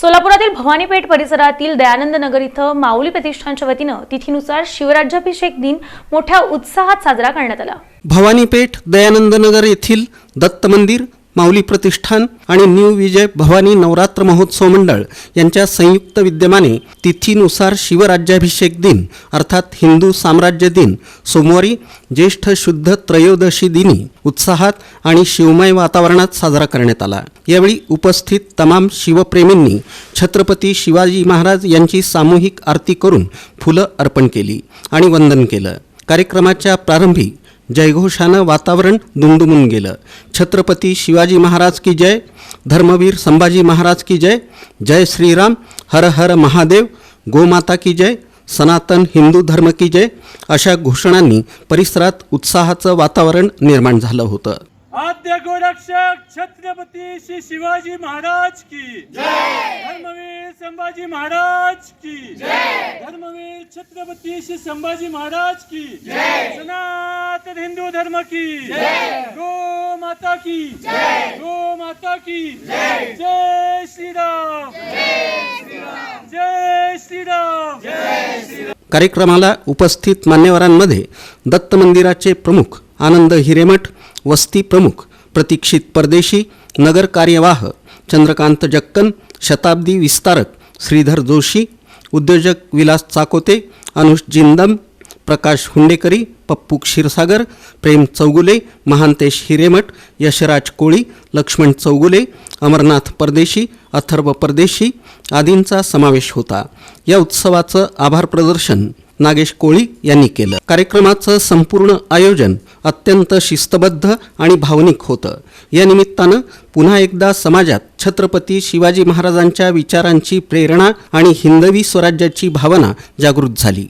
सोलापुरातील भवानीपेठ परिसरातील दयानंद नगर इथं माऊली प्रतिष्ठानच्या वतीनं तिथीनुसार शिवराज्याभिषेक दिन मोठ्या उत्साहात साजरा करण्यात आला. भवानीपेठ दयानंद नगर येथील दत्त मंदिर माऊली प्रतिष्ठान आणि न्यू विजय भवानी नवरात्र महोत्सव मंडळ यांच्या संयुक्त विद्यमाने तिथीनुसार शिवराज्याभिषेक दिन अर्थात हिंदू साम्राज्य दिन सोमवारी ज्येष्ठ शुद्ध त्रयोदशी दिनी उत्साहात आणि शिवमय वातावरणात साजरा करण्यात आला. यावेळी उपस्थित तमाम शिवप्रेमींनी छत्रपती शिवाजी महाराज यांची सामूहिक आरती करून फुलं अर्पण केली आणि वंदन केलं. कार्यक्रमाच्या प्रारंभी जयघोषानं वातावरण दुमदुमून गेलं. छत्रपती शिवाजी महाराज की जय धर्मवीर संभाजी महाराज की जय जय श्रीराम हर हर महादेव गोमाता की जय सनातन हिंदू धर्म की जय अशा घोषणांनी परिसरात उत्साहाचं वातावरण निर्माण झालं होतं. आद्य गोरक्षक छत्रपती श्री शिवाजी महाराज की धर्मवीर संभाजी महाराज की. धर्मवीर छत्रपती श्री संभाजी महाराज की. सनातन हिंदू धर्म की. गो माता की. गो माता की. जय श्रीराम. जय श्रीराम. कार्यक्रमाला उपस्थित मान्यवरांमध्ये दत्त मंदिराचे प्रमुख आनंद हिरेमठ वस्ती प्रमुख प्रतीक्षित परदेशी नगर कार्यवाह चंद्रकांत जक्कन शताब्दी विस्तारक श्रीधर जोशी उद्योजक विलास चाकोते अनुष जिंदम प्रकाश हुंडेकरी पप्पू क्षीरसागर प्रेम चौगुले महांतेश हिरेमठ यशराज कोळी लक्ष्मण चौगुले अमरनाथ परदेशी अथर्व परदेशी आदींचा समावेश होता. या उत्सवाचं आभार प्रदर्शन नागेश कोळी यांनी केलं. कार्यक्रमाचं संपूर्ण आयोजन अत्यंत शिस्तबद्ध आणि भावनिक होतं. या निमित्तानं पुन्हा एकदा समाजात छत्रपती शिवाजी महाराजांच्या विचारांची प्रेरणा आणि हिंदवी स्वराज्याची भावना जागृत झाली.